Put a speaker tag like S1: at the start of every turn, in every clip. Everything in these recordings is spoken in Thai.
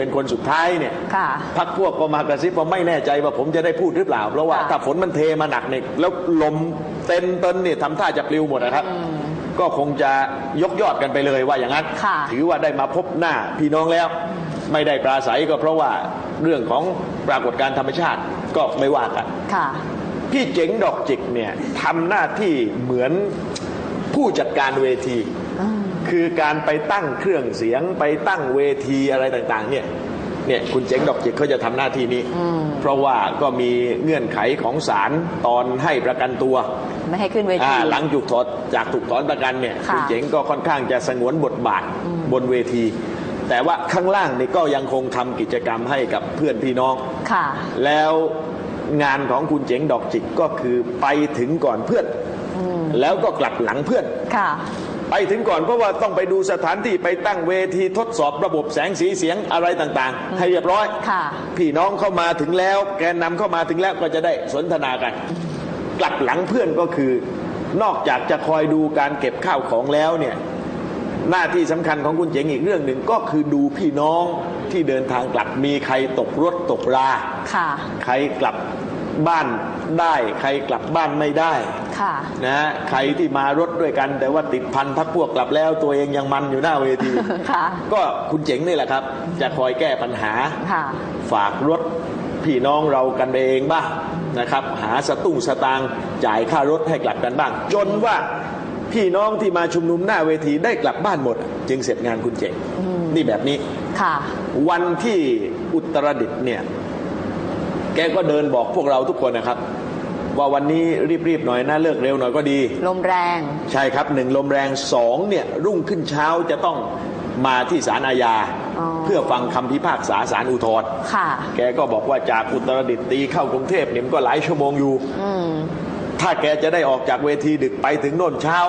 S1: เป็นคนสุดท้ายเนี่ย
S2: ค่ะ
S1: พักพวกก็มากระซิบว่าไม่แน่ใจว่าผมจะได้พูดหรือเปล่า เพราะว่า
S2: ค่ะ
S1: ถ้าฝนมันเทมาหนักเนี่ยแล้วลมเต็นเต็นเนี่ยทำท่าจะปลิวหมดนะครับก็คงจะยกยอดกันไปเลยว่าอย่างนั้น
S2: ค่ะ
S1: ถือว่าได้มาพบหน้าพี่น้องแล้ว ไม่ได้ปราศัยก็เพราะว่าเรื่องของปรากฏการณ์ธรรมชาติก็ไม่ว่ากัน
S2: ค่ะ
S1: พี่เจ๋งดอกจิกเนี่ยทำหน้าที่เหมือนผู้จัดการเวที คือการไปตั้งเครื่องเสียงไปตั้งเวทีอะไรต่างๆ เนี่ยเนี่ยคุณเจ๋งดอกจิกเขาจะทำหน้าที่นี้ เพราะว่าก็มีเงื่อนไขของศาลตอนให้ประกันตัว
S2: ไม่ให้ขึ้นเวที
S1: อ่าหลังถูกถอดจากถูกถอนประกันเนี่ย
S2: ค่ะ
S1: ณเจ๋งก็ค่อนข้างจะสงวนบทบาทบนเวที แต่ว่าข้างล่างนี่ก็ยังคงทำกิจกรรมให้กับเพื่อนพี่น้อง
S2: ค่ะ
S1: แล้วงานของคุณเจ๋งดอกจิกก็คือไปถึงก่อนเพื่อนแล้วก็กลับหลังเพื่อน
S2: ค่ะ
S1: ไปถึงก่อนเพราะว่าต้องไปดูสถานที่ไปตั้งเวทีทดสอบระบบแสงสีเสียงอะไรต่างๆ ให้เรียบร้อย
S2: ค่ะ
S1: พี่น้องเข้ามาถึงแล้ว แกนนำเข้ามาถึงแล้วก็จะได้สนทนากัน กลับหลังเพื่อนก็คือ นอกจากจะคอยดูการเก็บข้าวของแล้วเนี่ยหน้าที่สำคัญของคุณเจ๋งอีกเรื่องหนึ่งก็คือดูพี่น้องที่เดินทางกลับมีใครตกรถตกรา
S2: ค่ะ
S1: ใครกลับ บ้านได้ใครกลับบ้านไม่ได้
S2: ค่ะ
S1: นะฮะใครที่มารถด้วยกัน แต่ว่าติดพันพักพวกกลับแล้ว ตัวเองยังมันอยู่หน้าเวที
S2: ค่ะ
S1: ก็คุณเจ๋งนี่แหละครับ จะคอยแก้ปัญหา
S2: ค่ะ
S1: ฝากรถพี่น้องเรากันเองบ้างนะครับ หาสตุ้งสตางค์จ่ายค่ารถให้กลับกันบ้าง จนว่าพี่น้องที่มาชุมนุมหน้าเวทีได้กลับบ้านหมด จึงเสร็จงานคุณเจ๋งนี่แบบนี้
S2: ค่ะ
S1: วันที่อุตรดิตถ์เนี่ย แกก็เดินบอกพวกเราทุกคนนะครับ ว่าวันนี้รีบๆหน่อยนะเลิกเร็วหน่อยก็ดี
S2: ลมแรง
S1: ใช่ครับหนึ่งลมแรงสองเนี่ยรุ่งขึ้นเช้าจะต้องมาที่ศาลอาญา
S2: อ๋อ
S1: เพื่อฟังคำพิพากษาศาลอุทธรณ์
S2: ค่ะ
S1: แกก็บอกว่าจากอุตรดิตถ์ตีเข้ากรุงเทพเนี่ยมันก็หลายชั่วโมงอยู่
S2: อืม
S1: ถ้าแกจะได้ออกจากเวทีดึกไปถึงโน่นเช้า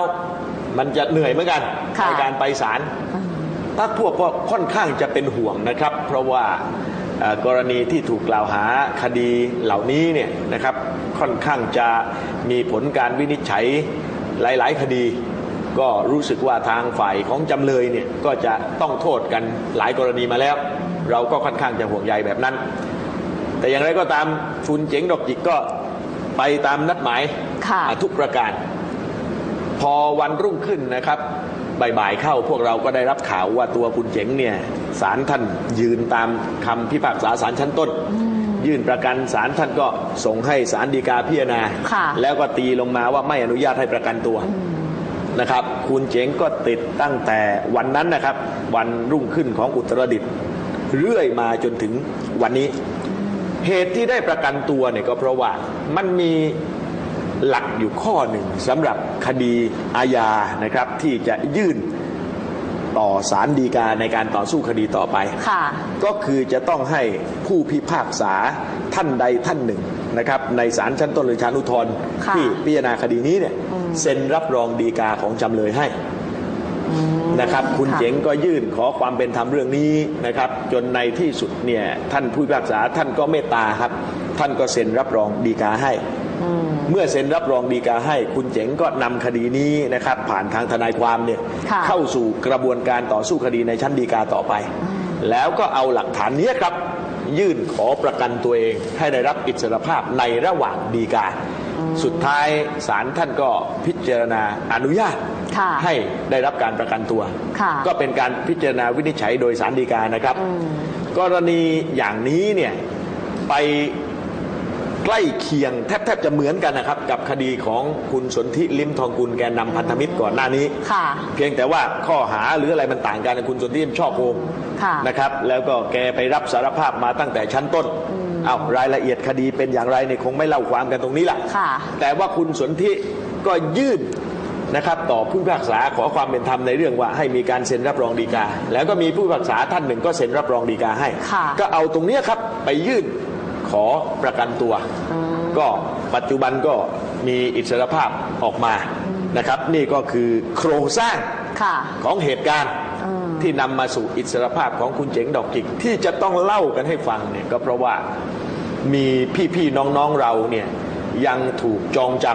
S1: มันจะเหนื่อยเหมือนกัน
S2: ค่ะ
S1: ในการไปศาลถ้าพวกก็ค่อนข้างจะเป็นห่วงนะครับ เพราะว่าเอ่อ กรณีที่ถูกกล่าวหาคดีเหล่านี้เนี่ยนะครับค่อนข้างจะมีผลการวินิจฉัยหลาย ๆ คดี ก็รู้สึกว่าทางฝ่ายของจำเลยเนี่ยก็จะต้องโทษกันหลายกรณีมาแล้ว เราก็ค่อนข้างจะห่วงใยแบบนั้น แต่อย่างไรก็ตามคุณเจ๋งดอกจิกก็ไปตามนัดหมาย
S2: ค่ะ
S1: อ่าทุกประการ พอวันรุ่งขึ้นนะครับบ่ายๆเข้าพวกเราก็ได้รับข่าวว่าตัวคุณเจ๋งเนี่ย ศาลท่านยืนตามคำพิพากษาศาลชั้นต้น ยื่นประกันศาลท่านก็ส่งให้ศาลฎีกาพิจารณา
S2: ค่ะ
S1: แล้วก็ตีลงมาว่าไม่อนุญาตให้ประกันตัวนะครับคุณเจ๋งก็ติดตั้งแต่วันนั้นนะครับ วันรุ่งขึ้นของอุตรดิตถ์เรื่อยมาจนถึงวันนี้ เหตุที่ได้ประกันตัวเนี่ยก็เพราะว่ามันมีหลักอยู่ข้อหนึ่งสำหรับคดีอาญานะครับที่จะยื่น ต่อศาลฎีกาในการต่อสู้คดีต่อไป
S2: ค่ะ
S1: ก็คือจะต้องให้ผู้พิพากษาท่านใดท่านหนึ่งนะครับในศาลชั้นต้นหรือชั้นอุทธรณ์
S2: ค่ะ
S1: ที่พิจารณาคดีนี้เนี่ยเซ็นรับรองฎีกาของจำเลยให้นะครับคุณ
S2: ค่ะ
S1: เจ๋งก็ยื่นขอความเป็นธรรมเรื่องนี้นะครับ จนในที่สุดเนี่ยท่านผู้พิพากษาท่านก็เมตตาครับ ท่านก็เซ็นรับรองฎีกาให้ เมื่อเซ็นรับรองฎีกาให้คุณเจ๋งก็นำคดีนี้นะครับ ผ่านทางทนายความเนี่ย
S2: ค่ะ
S1: เข้าสู่กระบวนการต่อสู้คดีในชั้นฎีกาต่อไป แล้วก็เอาหลักฐานเนี้ยครับ ยื่นขอประกันตัวเอง ให้ได้รับอิสรภาพในระหว่างฎีกา สุดท้ายศาลท่านก็พิจารณาอนุญาต
S2: ค่ะ
S1: ให้ได้รับการประกันตัว
S2: ค่ะ
S1: ก็เป็นการพิจารณาวินิจฉัยโดยศาลฎีกานะครับ กรณีอย่างนี้เนี่ยไป ใกล้เคียงแทบแทบจะเหมือนกันนะครับ กับคดีของคุณสนธิลิมทองกุลแกนนำพันธมิตรก่อนหน้านี้
S2: ค่ะ
S1: เพียงแต่ว่าข้อหาหรืออะไรมันต่างกันคุณสนธิชอบโกง
S2: ค่ะ
S1: นะครับ แล้วก็แกไปรับสารภาพมาตั้งแต่ชั้นต้นเอารายละเอียดคดีเป็นอย่างไรเนี่ยคงไม่เล่าความกันตรงนี้แหละ
S2: ค่ะ
S1: แต่ว่าคุณสนธิก็ยื่นนะครับต่อผู้พิพากษาขอความเป็นธรรมในเรื่องว่าให้มีการเซ็นรับรองฎีกา แล้วก็มีผู้พิพากษาท่านหนึ่งก็เซ็นรับรองฎีกาให้
S2: ค่ะ
S1: ก็เอาตรงเนี้ยครับไปยื่น ขอประกันตัว ก็ปัจจุบันก็มีอิสรภาพออกมานะครับ นี่ก็คือโครงสร้าง
S2: ค่ะ
S1: ของเหตุการณ์
S2: อืม
S1: ที่นำมาสู่อิสรภาพของคุณเจ๋งดอกจิกที่จะต้องเล่ากันให้ฟังเนี่ยก็เพราะว่ามีพี่ๆน้องๆเราเนี่ยยังถูกจองจ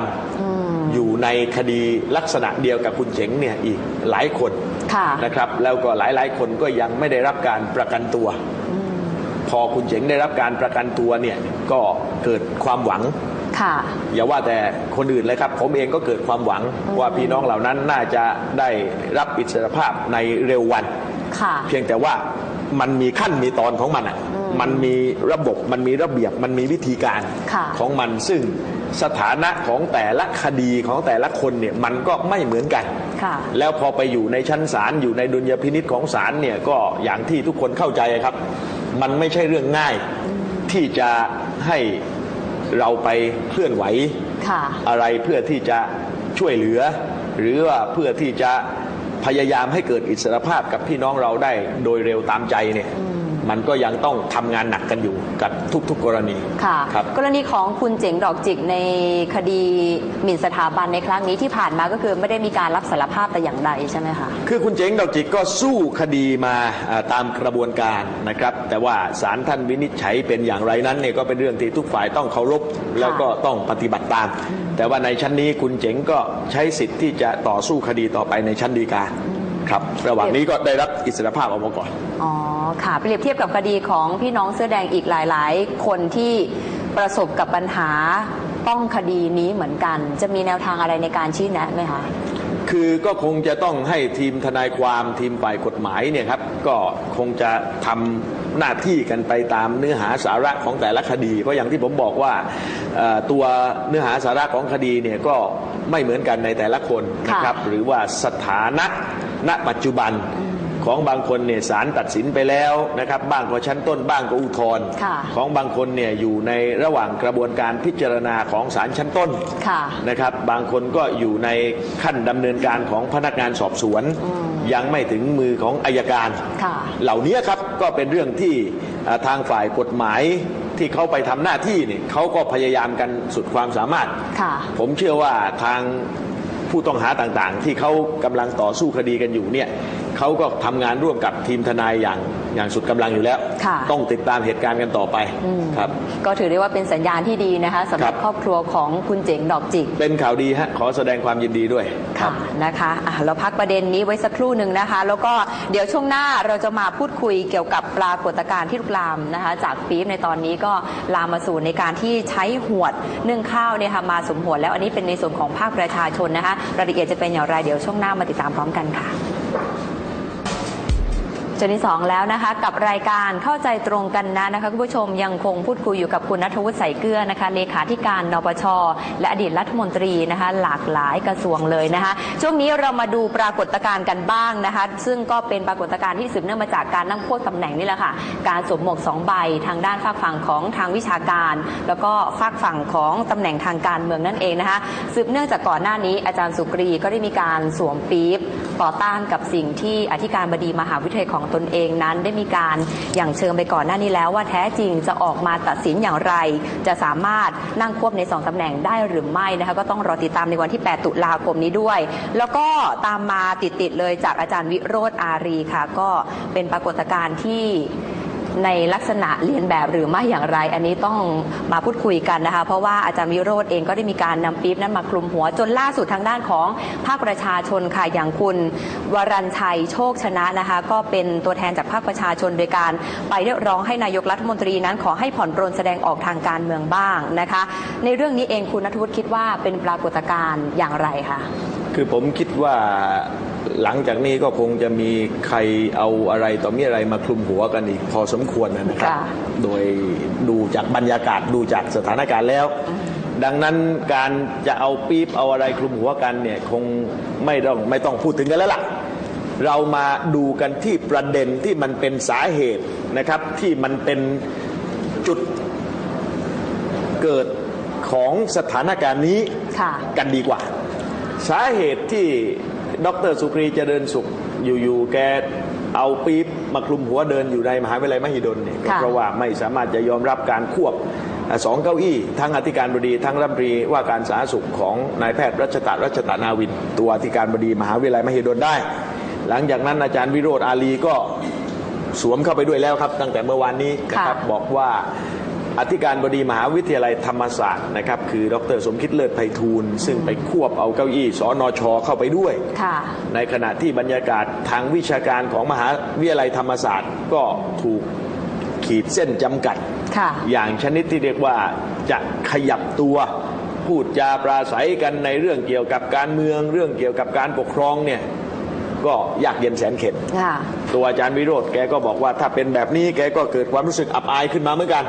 S1: ำอยู่ในคดีลักษณะเดียวกับคุณเจ๋งเนี่ยอีกหลายคน
S2: ค่ะ
S1: นะครับ แล้วก็หลายๆคนก็ยังไม่ได้รับการประกันตัว พอคุณเจ๋งได้รับการประกันตัวเนี่ยก็เกิดความหวัง
S2: ค่ะ
S1: อย่าว่าแต่คนอื่นเลยครับ ผมเองก็เกิดความหวังว่าพี่น้องเหล่านั้นน่าจะได้รับอิสรภาพในเร็ววัน
S2: ค่ะ
S1: เพียงแต่ว่ามันมีขั้นมีตอนของมันอะมันมีระบบมันมีระเบียบมันมีวิธีการ
S2: ค่ะ
S1: ของมันซึ่งสถานะของแต่ละคดีของแต่ละคนเนี่ยมันก็ไม่เหมือนกัน
S2: ค่ะ
S1: แล้วพอไปอยู่ในชั้นศาลอยู่ในดุลยพินิษของศาลเนี่ยก็อย่างที่ทุกคนเข้าใจครับ มันไม่ใช่เรื่องง่ายที่จะให้เราไปเคลื่อนไหว
S2: ค่ะ
S1: อะไรเพื่อที่จะช่วยเหลือ หรือว่าเพื่อที่จะพยายามให้เกิดอิสรภาพกับพี่น้องเราได้โดยเร็วตามใจเนี่ย มันก็ยังต้องทำงานหนักกันอยู่กับทุกๆกรณี
S2: ค่ะ
S1: ครับ
S2: กรณีของคุณเจ๋งดอกจิกในคดีหมิ่นสถาบันในครั้งนี้ที่ผ่านมาก็คือไม่ได้มีการรับสารภาพแต่อย่างใดใช่ไหมคะ
S1: คือคุณเจ๋งดอกจิกก็สู้คดีมาอ่าตามกระบวนการนะครับ แต่ว่าศาลท่านวินิจฉัยเป็นอย่างไรนั้นเนี่ยก็เป็นเรื่องที่ทุกฝ่ายต้องเคารพแล้วก็ต้องปฏิบัติตาม แต่ว่าในชั้นนี้คุณเจ๋งก็ใช้สิทธิ์ที่จะต่อสู้คดีต่อไปในชั้นฎีกา ครับระหว่างนี้ก็ได้รับอิสรภาพออกมาก่อน
S2: อ๋อ ค่ะ เปรียบเทียบกับคดีของพี่น้องเสื้อแดงอีกหลาย ๆ คนที่ประสบกับปัญหาต้องคดีนี้เหมือนกัน จะมีแนวทางอะไรในการชี้แนะไหมคะ
S1: คือก็คงจะต้องให้ทีมทนายความทีมฝ่ายกฎหมายเนี่ยครับ ก็คงจะทำหน้าที่กันไปตามเนื้อหาสาระของแต่ละคดี เพราะอย่างที่ผมบอกว่าเอ่อตัวเนื้อหาสาระของคดีเนี่ยก็ไม่เหมือนกันในแต่ละคนนะครับ หรือว่าสถานะ ณปัจจุบันของบางคนเนี่ยศาลตัดสินไปแล้วนะครับบ้างก็ชั้นต้นบ้างก็อุทธรณ์
S2: ค่ะ
S1: ของบางคนเนี่ยอยู่ในระหว่างกระบวนการพิจารณาของศาลชั้นต้น
S2: ค่ะ
S1: นะครับบางคนก็อยู่ในขั้นดำเนินการของพนักงานสอบสวน ยังไม่ถึงมือของอายการ
S2: ค่ะ
S1: เหล่านี้ครับก็เป็นเรื่องที่อ่าทางฝ่ายกฎหมายที่เขาไปทำหน้าที่เนี่ยเขาก็พยายามกันสุดความสามารถ
S2: ค่ะ
S1: ผมเชื่อว่าทาง ผู้ต้องหาต่างๆที่เขากำลังต่อสู้คดีกันอยู่เนี่ย เขาก็ทำงานร่วมกับทีมทนายอย่างอย่างสุดกำลังอยู่แล้ว
S2: ค่ะ
S1: ต้องติดตามเหตุการณ์กันต่อไปครับ
S2: ก็ถือได้ว่าเป็นสัญญาณที่ดีนะคะสำหรับ
S1: ครับ
S2: ครอบครัวของคุณเจ๋งดอกจิก
S1: เป็นข่าวดีฮะขอแสดงความยินดีด้วย
S2: ค่ะนะคะอะเราพักประเด็นนี้ไว้สักครู่หนึ่งนะคะ แล้วก็เดี๋ยวช่วงหน้าเราจะมาพูดคุยเกี่ยวกับปรากฏการณ์ที่ลุกลามนะคะ จากปี๊บในตอนนี้ก็ลามมาสู่ในการที่ใช้หวดนึ่งข้าวเนี่ยค่ะมาสมหัวแล้วอันนี้เป็นในส่วนของภาคประชาชนนะคะรายละเอียดจะเป็นอย่างไรเดี๋ยวช่วงหน้ามาติดตามพร้อมกันค่ะ จนที่สองแล้วนะคะ กับรายการเข้าใจตรงกันนะนะคะคุณผู้ชมยังคงพูดคุยอยู่กับคุณนัทวุฒิใสเกลือนะคะเลขาธิการนปช และอดีตรัฐมนตรีนะคะ หลากหลายกระทรวงเลยนะคะ ช่วงนี้เรามาดูปรากฏการณ์กันบ้างนะคะ ซึ่งก็เป็นปรากฏการณ์ที่สืบเนื่องมาจากการนั่งโควบตำแหน่งนี่แหละค่ะ การสวมหมวกสองใบทางด้านฝากฝั่งของทางวิชาการ แล้วก็ฝากฝั่งของตำแหน่งทางการเมืองนั่นเองนะคะ สืบเนื่องจากก่อนหน้านี้อาจารย์สุกรีก็ได้มีการสวมปี๊บ ต่อต้านกับสิ่งที่อธิการบดีมหาวิทยาลัยของตนเองนั้น ได้มีการอย่างเชิงไปก่อนหน้านี้แล้ว ว่าแท้จริงจะออกมาตัดสินอย่างไร จะสามารถนั่งควบในสองตำแหน่งได้หรือไม่นะคะก็ต้องรอติดตามในวันที่ 8 ตุลาคมนี้ด้วย แล้วก็ตามมาติดๆเลยจากอาจารย์วิโรธอารีค่ะ ก็เป็นปรากฏการณ์ที่ ในลักษณะเรียนแบบหรือไม่อย่างไร อันนี้ต้องมาพูดคุยกันนะคะ เพราะว่าอาจารย์วิโรธเองก็ได้มีการนำปี๊บนั้นมาคลุมหัวจนล่าสุดทางด้านของภาคประชาชนค่ะอย่างคุณวรัญชัยโชคชนะนะคะ ก็เป็นตัวแทนจากภาคประชาชนโดยการไปเรียกร้องให้นายกรัฐมนตรีนั้นขอให้ผ่อนปรนแสดงออกทางการเมืองบ้างนะคะ ในเรื่องนี้เองคุณนัทวุฒิคิดว่าเป็นปรากฏการณ์อย่างไรคะ
S1: คือผมคิดว่า หลังจากนี้ก็คงจะมีใครเอาอะไรต่อมีอะไรมาคลุมหัวกันอีกพอสมควรนะครับ
S2: ค่ะ
S1: โดยดูจากบรรยากาศดูจากสถานการณ์แล้ว ดังนั้นการจะเอาปี๊บเอาอะไรคลุมหัวกันเนี่ยคงไม่ต้องไม่ต้องพูดถึงกันแล้วล่ะเรามาดูกันที่ประเด็นที่มันเป็นสาเหตุนะครับ ที่มันเป็นจุดเกิดของสถานการณ์นี้
S2: ค่ะ
S1: กันดีกว่า สาเหตุที่ ดรสุกรีเจริญสุขอยู่ๆแกเอาปี๊บมาคลุมหัวเดินอยู่ในมหาวิทยาลัยมหิดลเนี่ยก็
S2: ค่ะ
S1: เพราะว่าไม่สามารถจะยอมรับการควบอะสองเก้าอี้ทั้งอธิการบดีทั้งรัฐมนตรีว่าการสาธารณสุขของนายแพทย์รัชตะรัชตะนาวิน ตัวอธิการบดีมหาวิทยาลัยมหิดลได้ หลังจากนั้นอาจารย์วิโรธอาลีก็สวมเข้าไปด้วยแล้วครับ ตั้งแต่เมื่อวานนี้นะครับ
S2: ค่ะ
S1: บอกว่า อธิการบดีมหาวิทยาลัยธรรมศาสตร์นะครับคือดรสมคิดเลิศไพฑูรย์ซึ่งไปควบเอาเก้าอี้สอนชเข้าไปด้วย
S2: ค่ะ
S1: ในขณะที่บรรยากาศทางวิชาการของมหาวิทยาลัยธรรมศาสตร์ก็ถูกขีดเส้นจำกัด
S2: ค่ะ
S1: อย่างชนิดที่เรียกว่าจะขยับตัวพูดจาปราศัยกันในเรื่องเกี่ยวกับการเมือง เรื่องเกี่ยวกับการปกครองเนี่ยก็ยากเย็นแสนเข็ญ
S2: ค่ะ
S1: ตัวอาจารย์วิโรธแกก็บอกว่าถ้าเป็นแบบนี้แกก็เกิดความรู้สึกอับอายขึ้นมาเหมือนกัน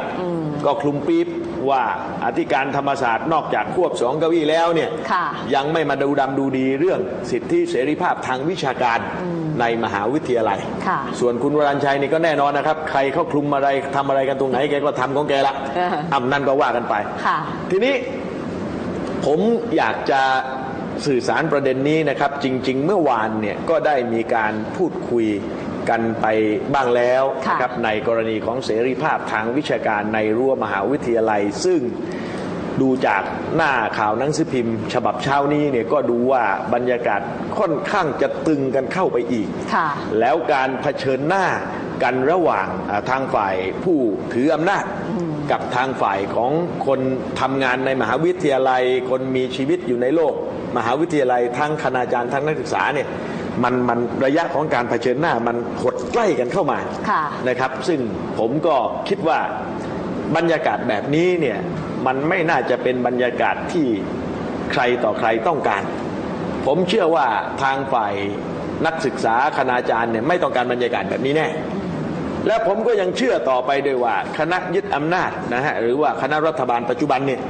S1: ก็คลุมปี๊บว่าอธิการธรรมศาสตร์นอกจากควบสองเก้าอี้แล้วเนี่ย
S2: ค่ะ
S1: ยังไม่มาดูดำดูดีเรื่องสิทธิเสรีภาพทางวิชาการในมหาวิทยาลัย
S2: ค่ะ
S1: ส่วนคุณวรัญชัยนี่ก็แน่นอนนะครับ ใครเขาคลุมอะไรทำอะไรกันตรงไหนแกก็ทำของแกละ
S2: เออ
S1: อำนั่นก็ว่ากันไป
S2: ค่ะ
S1: ทีนี้ผมอยากจะสื่อสารประเด็นนี้นะครับ จริง ๆ เมื่อวานเนี่ยก็ได้มีการพูดคุย กันไปบ้างแล้ว
S2: ค่ะ
S1: นะครับในกรณีของเสรีภาพทางวิชาการในรั้วมหาวิทยาลัย ซึ่งดูจากหน้าข่าวหนังสือพิมพ์ ฉบับเช้านี้เนี่ยก็ดูว่าบรรยากาศค่อนข้างจะตึงกันเข้าไปอีก
S2: ค่ะ
S1: แล้วการเผชิญหน้ากันระหว่างอ่าทางฝ่ายผู้ถืออำนาจกับทางฝ่ายของคนทำงานในมหาวิทยาลัย คนมีชีวิตอยู่ในโลก มหาวิทยาลัยทั้งคณาจารย์ทั้งนักศึกษาเนี่ย มันมันระยะของการเผชิญหน้ามันหดใกล้กันเข้ามา
S2: ค่ะ
S1: นะครับ ซึ่งผมก็คิดว่าบรรยากาศแบบนี้เนี่ยมันไม่น่าจะเป็นบรรยากาศที่ใครต่อใครต้องการ ผมเชื่อว่าทางฝ่ายนักศึกษาคณาจารย์เนี่ยไม่ต้องการบรรยากาศแบบนี้แน่ และผมก็ยังเชื่อต่อไปด้วยว่า คณะยึดอำนาจนะฮะหรือว่าคณะรัฐบาลปัจจุบันเนี่ย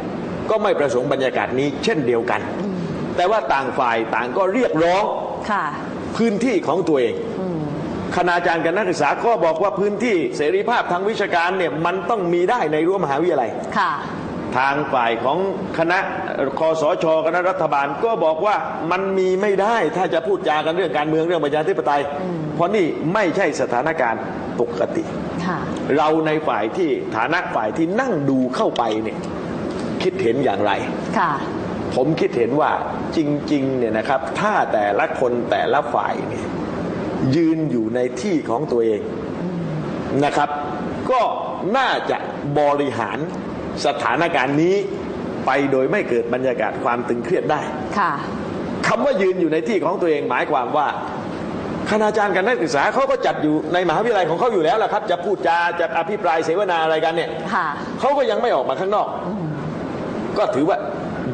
S1: ก็ไม่ประสงค์บรรยากาศนี้เช่นเดียวกัน แต่ว่าต่างฝ่ายต่างก็เรียกร้อง
S2: ค่ะ
S1: พื้นที่ของตัวเองคณาจารย์กับนักศึกษาก็บอกว่าพื้นที่เสรีภาพทางวิชาการเนี่ยมันต้องมีได้ในรั้วมหาวิทยาลัย
S2: ค่ะ
S1: ทางฝ่ายของคณะคอสชคณะรัฐบาลก็บอกว่ามันมีไม่ได้ถ้าจะพูดจากันเรื่องการเมืองเรื่องประชาธิปไตย เพราะนี่ไม่ใช่สถานการณ์ปกติ
S2: ค่ะ
S1: เราในฝ่ายที่ฐานะฝ่ายที่นั่งดูเข้าไปเนี่ยคิดเห็นอย่างไร
S2: ค่ะ
S1: ผมคิดเห็นว่าจริงๆเนี่ยนะครับ ถ้าแต่ละคนแต่ละฝ่ายเนี่ยยืนอยู่ในที่ของตัวเองนะครับ ก็น่าจะบริหารสถานการณ์นี้ไปโดยไม่เกิดบรรยากาศความตึงเครียดได้
S2: ค่ะ
S1: คำว่ายืนอยู่ในที่ของตัวเองหมายความว่าคณาจารย์กับนักศึกษาเขาก็จัดอยู่ในมหาวิทยาลัยของเขาอยู่แล้วล่ะครับ จะพูดจาจะอภิปรายเสวนาอะไรกันเนี่ย
S2: ค่ะ
S1: เขาก็ยังไม่ออกมาข้างนอก ก็ถือว่า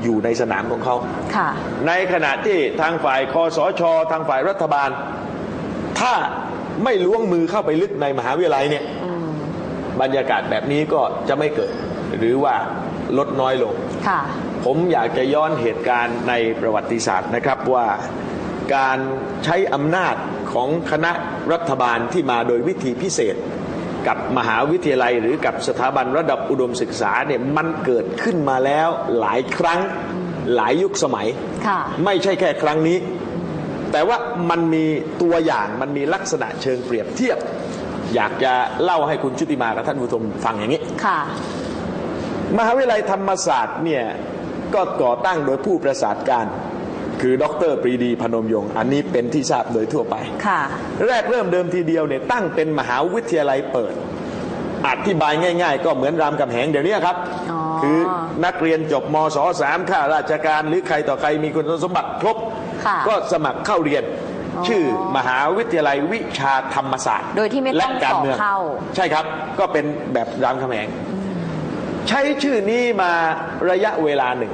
S1: อยู่ในสนามของเขา
S2: ค่ะ
S1: ในขณะที่ทางฝ่ายคอสช ทางฝ่ายรัฐบาล ถ้าไม่ล้วงมือเข้าไปลึกในมหาวิทยาลัยเนี่ยบรรยากาศแบบนี้ก็จะไม่เกิด หรือว่าลดน้อยลง
S2: ค่ะ
S1: ผมอยากจะย้อนเหตุการณ์ในประวัติศาสตร์นะครับว่าการใช้อำนาจของคณะรัฐบาลที่มาโดยวิธีพิเศษ กับมหาวิทยาลัย หรือกับสถาบันระดับอุดมศึกษาเนี่ยมันเกิดขึ้นมาแล้วหลายครั้งหลายยุคสมัย
S2: ค่ะ
S1: ไม่ใช่แค่ครั้งนี้ แต่ว่ามันมีตัวอย่างมันมีลักษณะเชิงเปรียบเทียบ อยากจะเล่าให้คุณชุติมากับท่านผู้ชมฟังอย่างนี้
S2: ค่ะ
S1: มหาวิทยาลัยธรรมศาสตร์เนี่ยก็ก่อตั้งโดยผู้ประสาทการ คือดรปรีดีพนมยงค์อันนี้เป็นที่ทราบโดยทั่วไป
S2: ค่ะ
S1: แรกเริ่มเดิมทีเดียวเนี่ยตั้งเป็นมหาวิทยาลัยเปิด อธิบายง่ายๆ ก็เหมือนรามคำแหงเดี๋ยวนี้ครับ
S2: อ๋อ
S1: คือนักเรียนจบมศสามข้าราชการหรือใครต่อใครมีคุณสมบัติครบ
S2: ค่ะ
S1: ก็สมัครเข้าเรียน
S2: อ๋อ
S1: ชื่อมหาวิทยาลัยวิชาธรรมศาสตร์
S2: โดยที่ไม่ต้อง
S1: และการเมือง
S2: สอบเข้า
S1: ใช่ครับก็เป็นแบบรามคำแหง ใช้ชื่อนี้มาระยะเวลาหนึ่ง